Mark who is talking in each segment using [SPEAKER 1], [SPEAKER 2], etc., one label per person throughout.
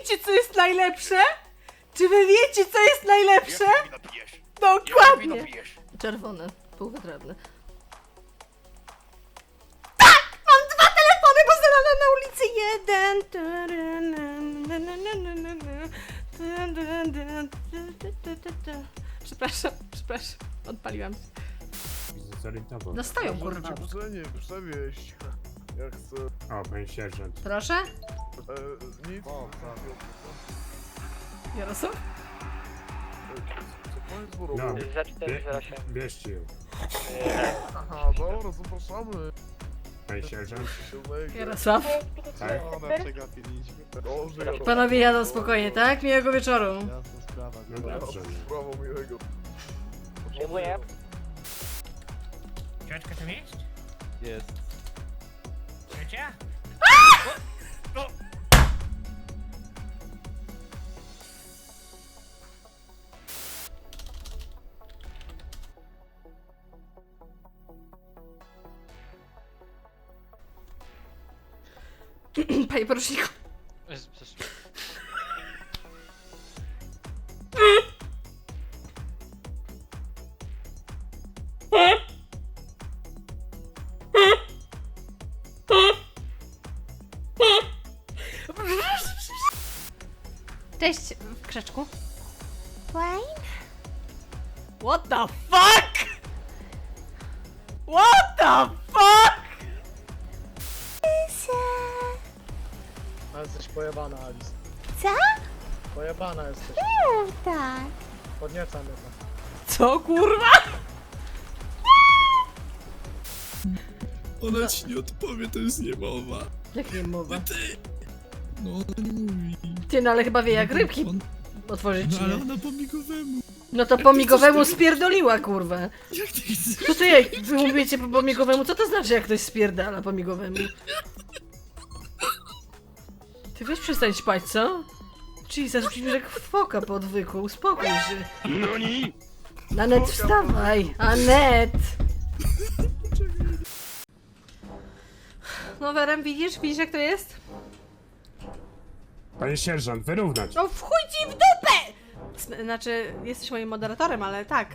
[SPEAKER 1] wiecie, co jest najlepsze? Czy wy wiecie, co jest najlepsze? Dokładnie. Czerwone, półwytrawne. Tak! Mam dwa telefony, bo znalazłam na ulicy jeden. Przepraszam, przepraszam. Odpaliłam się.
[SPEAKER 2] Zorientował.
[SPEAKER 1] No stoją, kurwa.
[SPEAKER 3] przenie, przewieźć. Ja chcę.
[SPEAKER 2] O, panie sierżant.
[SPEAKER 1] Proszę?
[SPEAKER 3] E, nic.
[SPEAKER 1] Jarosław?
[SPEAKER 3] Co pan jest
[SPEAKER 2] No,
[SPEAKER 3] worował?
[SPEAKER 4] Za
[SPEAKER 2] bie,
[SPEAKER 4] 408.
[SPEAKER 2] bierzcie ją.
[SPEAKER 3] Aha, dobra, zapraszamy.
[SPEAKER 2] Panie sierżant.
[SPEAKER 1] Jarosław?
[SPEAKER 2] Tak?
[SPEAKER 5] Ona przegapiliśmy.
[SPEAKER 3] Dobrze, Jarosław.
[SPEAKER 1] Panowie jadą spokojnie, tak? Miłego wieczoru.
[SPEAKER 5] Jasna sprawa.
[SPEAKER 2] No
[SPEAKER 3] Ja,
[SPEAKER 2] dobrze.
[SPEAKER 3] Sprawa miłego.
[SPEAKER 4] Dziękuję.
[SPEAKER 6] Książka tam jest?
[SPEAKER 5] Jest.
[SPEAKER 6] No!
[SPEAKER 1] Panie poruczniku. Krzaczku. Wayne? What the fuck? What the fuck?
[SPEAKER 7] Ale jesteś pojebana, Alice.
[SPEAKER 8] Co?
[SPEAKER 7] Pojebana jesteś.
[SPEAKER 8] Czemu tak?
[SPEAKER 7] Podniecam jednak.
[SPEAKER 1] Co kurwa?
[SPEAKER 9] Ona ci nie odpowie, to jest niemowa.
[SPEAKER 1] Jak nie mowa?
[SPEAKER 9] No ona nie mówi.
[SPEAKER 1] Ty, no ale chyba wie jak rybki
[SPEAKER 9] On,
[SPEAKER 1] otworzyć,
[SPEAKER 9] no
[SPEAKER 1] czy
[SPEAKER 9] ale
[SPEAKER 1] nie?
[SPEAKER 9] ona po migowemu.
[SPEAKER 1] No to
[SPEAKER 9] ty
[SPEAKER 1] po migowemu spierdoliła, kurwa.
[SPEAKER 9] Jak ty chcesz?
[SPEAKER 1] To co jak wy mówicie po po migowemu, co to znaczy jak ktoś spierdala po migowemu? Ty weź przestań spać, co? Jesus, brzmisz jak foka po odwyku, uspokój się.
[SPEAKER 6] No nie!
[SPEAKER 1] Anet, wstawaj! Anet! No Werem, widzisz? Widzisz jak to jest?
[SPEAKER 2] Panie sierżant, wyrównać.
[SPEAKER 1] O, w chuj ci w dupę! Znaczy, jesteś moim moderatorem, ale tak.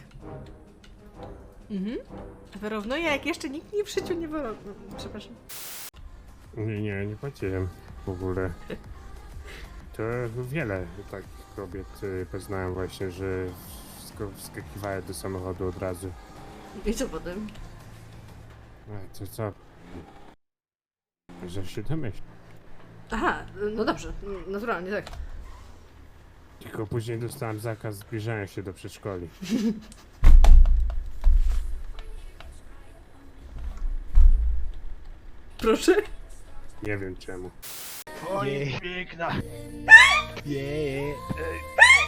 [SPEAKER 1] Mhm. Wyrównuję, jak jeszcze nikt mnie w życiu nie wyrównał. Przepraszam.
[SPEAKER 2] Nie, nie, nie powiedziałem w ogóle. To wiele takich kobiet y, poznałem właśnie, że wsk- wskakiwały do samochodu od razu.
[SPEAKER 1] I co potem?
[SPEAKER 2] A to co? Że się domyśl.
[SPEAKER 1] Aha, no dobrze, naturalnie, tak.
[SPEAKER 2] Tylko później dostałem zakaz zbliżania się do przedszkoli.
[SPEAKER 1] Proszę?
[SPEAKER 2] Nie wiem czemu.
[SPEAKER 6] Oj, piękna!
[SPEAKER 5] Yeah.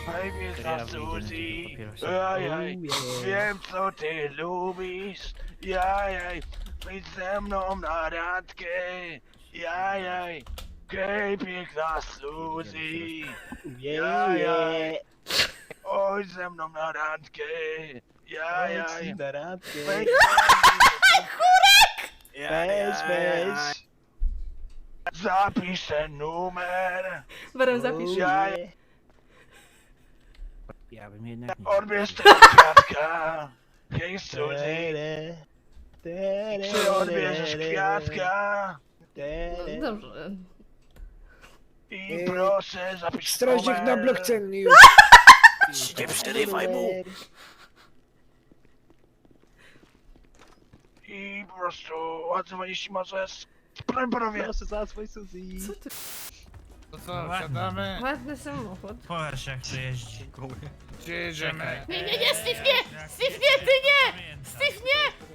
[SPEAKER 6] Najpiękna Suzy! Ajaj, wiem co ty lubisz! Jajaj, być ze mną na randkę! Jajaj, hej piękna Suzy! Jajaj, oj ze mną na randkę! Jajaj,
[SPEAKER 5] Na randkę.
[SPEAKER 6] weź
[SPEAKER 5] Weź,
[SPEAKER 6] Jajaj,
[SPEAKER 5] weź.
[SPEAKER 6] Zapiszę numer!
[SPEAKER 1] Werem, zapisz.
[SPEAKER 6] Jaj,
[SPEAKER 4] Ja bym jednak nie.
[SPEAKER 6] odbierz tego kwiatka! Hej Suzy!
[SPEAKER 5] Tere. Tere.
[SPEAKER 6] Czy odbierzesz kwiatka?
[SPEAKER 1] No, dobrze.
[SPEAKER 6] I proszę zapisz
[SPEAKER 7] Strażnik na
[SPEAKER 6] numer.
[SPEAKER 7] blockchain już.
[SPEAKER 6] Nie przerywaj mu! I po prostu odzwonię jeśli możesz. Proszę panowie!
[SPEAKER 5] Proszę zadzwoń Suzy.
[SPEAKER 1] Co ty?
[SPEAKER 10] To co, siadamy?
[SPEAKER 1] Ładny samochód.
[SPEAKER 6] Po Werszech tu jeździ.
[SPEAKER 10] Gdzie jedziemy?
[SPEAKER 1] Nie, nie, nie, Steve, nie! Steve, nie, ty nie! Steve, nie!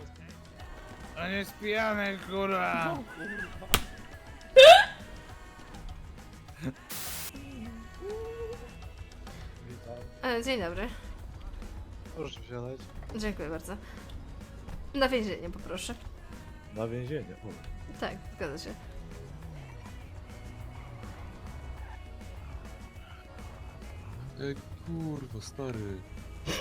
[SPEAKER 10] No nie spijamy, kurwa.
[SPEAKER 1] E, dzień dobry.
[SPEAKER 7] Proszę wsiadać.
[SPEAKER 1] Dziękuję bardzo. Na więzienie poproszę.
[SPEAKER 7] Na więzienie.
[SPEAKER 1] Tak, zgadza się.
[SPEAKER 9] Ej, kurwa, stary.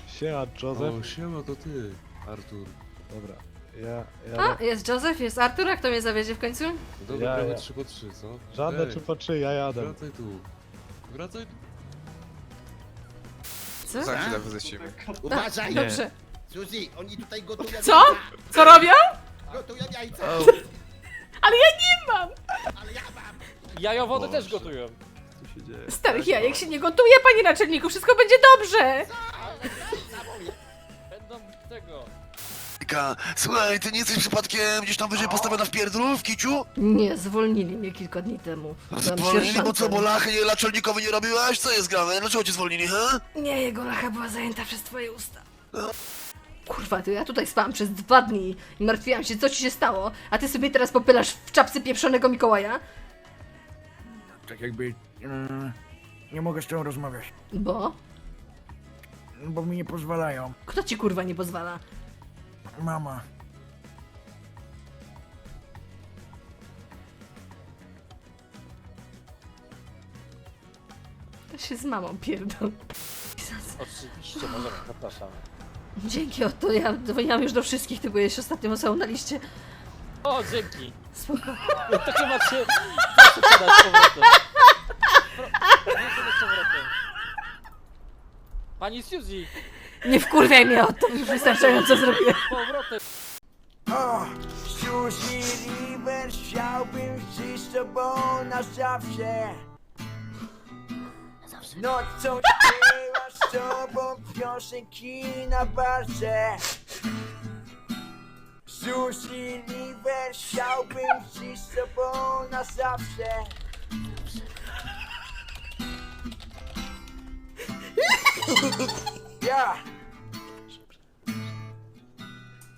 [SPEAKER 7] Siema, Joseph.
[SPEAKER 9] O, siema, to ty, Artur.
[SPEAKER 7] Dobra. Ja,
[SPEAKER 1] A, jest Joseph, jest Artur, a kto mnie zawiezie w końcu?
[SPEAKER 9] Dobra,
[SPEAKER 7] Ja, ja.
[SPEAKER 9] 3 po 3, co?
[SPEAKER 7] Żadne
[SPEAKER 9] Ej,
[SPEAKER 7] czy po trzy, ja jadę.
[SPEAKER 9] Wracaj tu. Wracaj.
[SPEAKER 1] Co?
[SPEAKER 8] Za chwilę.
[SPEAKER 5] Uważaj!
[SPEAKER 1] Dobrze.
[SPEAKER 5] Suzy, oni tutaj gotują
[SPEAKER 1] Co? Co robią?
[SPEAKER 5] Gotują jajca!
[SPEAKER 1] Ale ja nie mam!
[SPEAKER 5] Ale ja mam!
[SPEAKER 4] Jajowody też gotują.
[SPEAKER 9] Co się dzieje?
[SPEAKER 1] Starych jajek się nie gotuje, panie naczelniku, wszystko będzie dobrze!
[SPEAKER 4] Będą tego.
[SPEAKER 8] Słuchaj, ty nie jesteś przypadkiem gdzieś tam wyżej postawiona w pierdlu, w kiciu?
[SPEAKER 1] Nie, zwolnili mnie kilka dni temu. Byłam
[SPEAKER 8] Zwolnili, bo co,
[SPEAKER 1] sierżantem.
[SPEAKER 8] bo lachy naczelnikowi nie robiłaś? Co jest grane? Dlaczego cię zwolnili, he?
[SPEAKER 1] Nie, jego lacha była zajęta przez twoje usta. Kurwa, to ja tutaj spałam przez dwa dni i martwiłam się, co ci się stało, a ty sobie teraz popylasz w czapce pieprzonego Mikołaja?
[SPEAKER 10] Tak jakby... e, nie mogę z tą rozmawiać,
[SPEAKER 1] Bo?
[SPEAKER 10] bo mi nie pozwalają.
[SPEAKER 1] Kto ci kurwa nie pozwala?
[SPEAKER 10] Mama.
[SPEAKER 1] To się z mamą pierdol.
[SPEAKER 4] Oczywiście, możemy, zapraszamy.
[SPEAKER 1] Dzięki, o to ja dzwoniłam już do wszystkich, ty byłeś ostatnią osobą na liście.
[SPEAKER 4] O, dzięki.
[SPEAKER 1] Spoko.
[SPEAKER 4] To chyba cię... Proszę podać z powrotem. Pro- Proszę z powrotem. Pani Suzy,
[SPEAKER 1] Nie wkurwiaj mnie, o to już wystarczająco zrobiłem.
[SPEAKER 10] O! Suzy River, chciałbym żyć z tobą na zawsze. Nocą śpiewa z tobą piosenki na barce. Suzy River, chciałbym żyć z tobą na zawsze. Ja!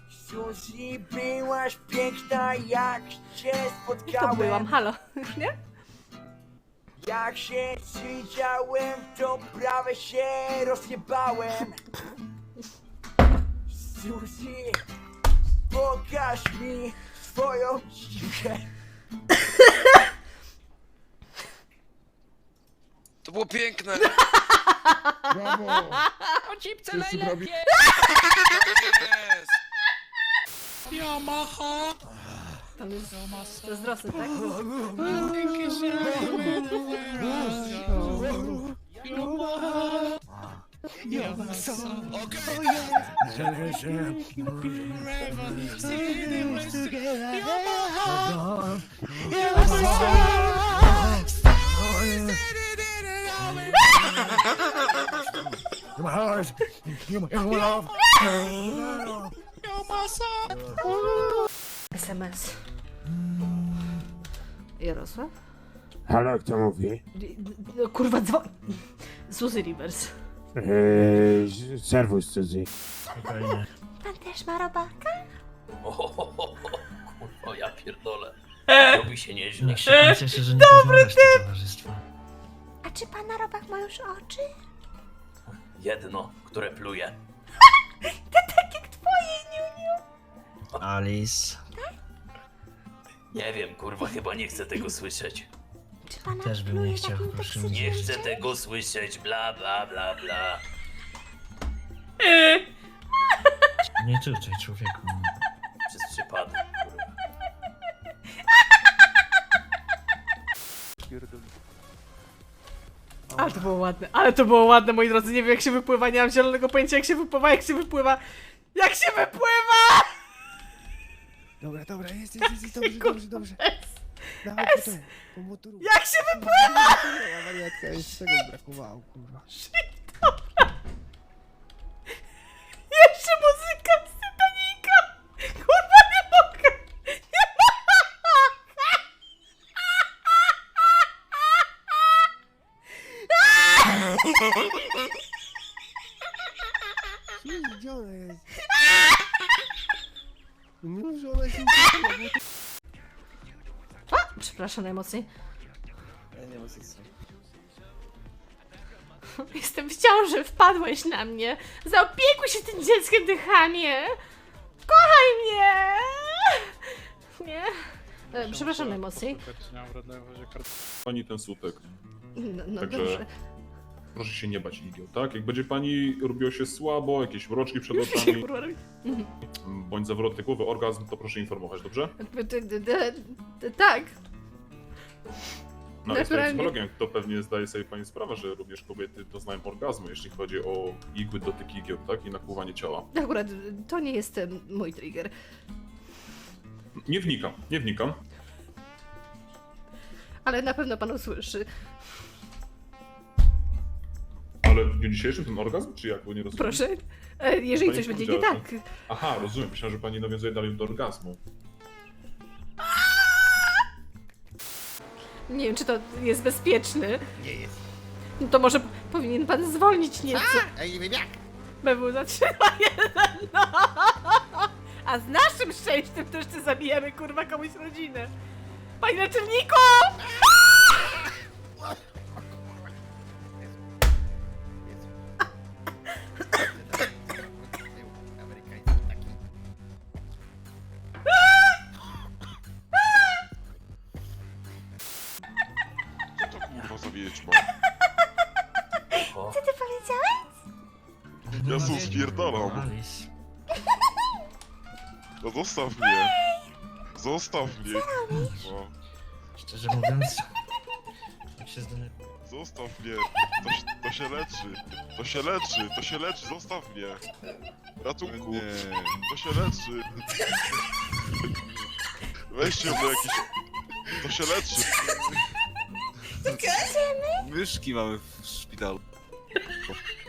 [SPEAKER 10] Suzy, byłaś piękna jak cię
[SPEAKER 1] To
[SPEAKER 10] spotkałem
[SPEAKER 1] byłam, halo. Już nie?
[SPEAKER 10] Jak się przyjrzałem, to prawie się rozjebałem Suzy, pokaż mi swoją dzikę
[SPEAKER 8] To było piękne.
[SPEAKER 4] O cipce najlepiej!
[SPEAKER 1] Tam jest zazdrosny, tak?
[SPEAKER 10] You're my heart, you're my, you're my love
[SPEAKER 1] SMS. Jarosław?
[SPEAKER 2] Halo, kto mówi?
[SPEAKER 1] No, kurwa, dzwoń. Suzy Rivers.
[SPEAKER 2] Eee, serwus, Suzy.
[SPEAKER 1] Pan też ma robaka?
[SPEAKER 11] Kurwa, ja pierdolę. Robi się nieźle.
[SPEAKER 4] Niech się pan cieszy, że nie poznałeś tego towarzystwa.
[SPEAKER 1] Czy pana robak ma już oczy?
[SPEAKER 11] Jedno, które pluje.
[SPEAKER 1] Tak jak twoje, Niuniu.
[SPEAKER 4] Alice,
[SPEAKER 11] Nie wiem, kurwa, chyba nie chcę tego słyszeć.
[SPEAKER 1] Czy pana
[SPEAKER 4] Też bym nie chciał, proszę mnie.
[SPEAKER 11] Nie chcę tego słyszeć, bla bla bla bla.
[SPEAKER 4] nie tutaj człowieku.
[SPEAKER 11] Przez przypadek, kurwa.
[SPEAKER 1] Ale to było ładne, ale to było ładne, moi drodzy. Nie wiem jak się wypływa, nie mam zielonego pojęcia jak się wypływa, jak się wypływa. Jak się wypływa!
[SPEAKER 5] Dobra, dobra, jest, jest, jest, dobrze, dobrze, dobrze. Dawaj po ten, po motoru.
[SPEAKER 1] Jak się wypływa!
[SPEAKER 5] Wariatka, jeszcze tego brakowało, kurwa.
[SPEAKER 1] Jeszcze muzyka z Titanica! Kurwa, nie mogę! Nie mogę!
[SPEAKER 5] Jezu, Gdzie ona jest? Mów, że ona się nie
[SPEAKER 1] przepraszam najmocniej. Jestem w ciąży, wpadłeś na mnie. Zaopiekuj się tym dzieckiem, dychanie. Kochaj mnie! Nie? E, przepraszam najmocniej.
[SPEAKER 3] Pani ten sutek.
[SPEAKER 1] No, no
[SPEAKER 3] Także-
[SPEAKER 1] dobrze.
[SPEAKER 3] Proszę się nie bać, Ligio, tak? Jak będzie pani robiło się słabo, jakieś mroczki przed
[SPEAKER 1] Już mi się
[SPEAKER 3] oczami,
[SPEAKER 1] kurwa robi.
[SPEAKER 3] bądź zawrotny głowy, orgazm, to proszę informować, dobrze?
[SPEAKER 1] D- d- d- d- Tak.
[SPEAKER 3] No, jest
[SPEAKER 1] Naturalnie.
[SPEAKER 3] psychologiem, to pewnie zdaje sobie pani sprawę, że również kobiety doznają orgazmu, jeśli chodzi o igły, dotyk igieł, tak? I nakłuwanie ciała.
[SPEAKER 1] Akurat to nie jest mój trigger.
[SPEAKER 3] Nie wnikam, nie wnikam.
[SPEAKER 1] Ale na pewno pan usłyszy.
[SPEAKER 3] Ale w dniu dzisiejszym ten orgazm, czy jak? Bo nie rozumiem.
[SPEAKER 1] Proszę. E, Jeżeli
[SPEAKER 3] Pani
[SPEAKER 1] coś będzie nie
[SPEAKER 3] powiedziała,
[SPEAKER 1] tak.
[SPEAKER 3] Aha, rozumiem. Myślałem, że pani nawiązuje dalej do orgazmu.
[SPEAKER 1] Nie wiem, czy to jest bezpieczny.
[SPEAKER 8] Nie jest.
[SPEAKER 1] No to może powinien pan zwolnić nieco.
[SPEAKER 8] A nie wiem jak.
[SPEAKER 1] BW zatrzyma jeden. No. A z naszym szczęściem też ty zabijemy kurwa komuś rodzinę. Panie naczelniku!
[SPEAKER 8] Spierdalam. No zostaw mnie. Zostaw mnie.
[SPEAKER 11] Szczerze mówiąc, jak się zdenerwuję.
[SPEAKER 8] zostaw mnie. To, się- to się leczy. To się leczy. To się leczy. Zostaw mnie. Ratunku. To się leczy. Weźcie ją do jakiś... To się leczy.
[SPEAKER 9] Myszki mamy w szpitalu.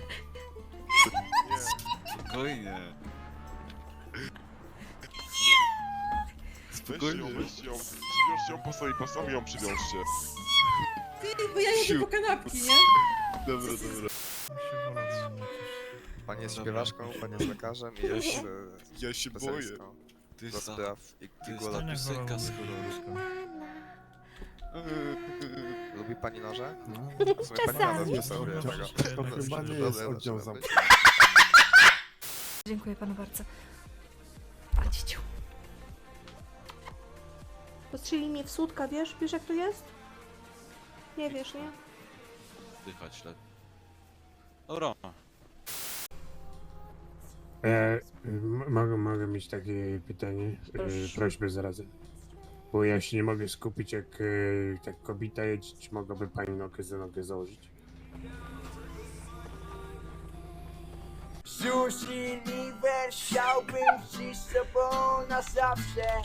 [SPEAKER 8] Nie.
[SPEAKER 9] Spokojnie.
[SPEAKER 8] Ją, weźcie ją. Przywiążcie ją pasami, pasami ją przywiążcie.
[SPEAKER 10] Bo ja
[SPEAKER 9] jedę po
[SPEAKER 10] kanapki, nie?
[SPEAKER 9] Dobra, dobra.
[SPEAKER 5] Pani jest śpiewaczką, pani jest lekarzem i jest e,
[SPEAKER 9] Ja się boję. Ty
[SPEAKER 5] do
[SPEAKER 9] jest ta,
[SPEAKER 5] spraw
[SPEAKER 9] to jest piosenka z horroru.
[SPEAKER 5] Lubi pani noże?
[SPEAKER 9] No.
[SPEAKER 5] W sumie pani sobie tego.
[SPEAKER 9] To chyba nie jest oddział
[SPEAKER 1] Dziękuję panu bardzo. Patrzcie. Postrzeli mnie w słutka, wiesz? Wiesz jak to jest? Nie wiesz, nie?
[SPEAKER 9] Dychać lepiej. Dobra.
[SPEAKER 2] E, m- mogę, mogę mieć takie pytanie, e, prośbę zarazem. Bo ja się nie mogę skupić, jak e, tak kobieta jedzie, czy mogłaby pani nogę za nogę założyć?
[SPEAKER 10] Linii wers chciałbym ci z sobą na zawsze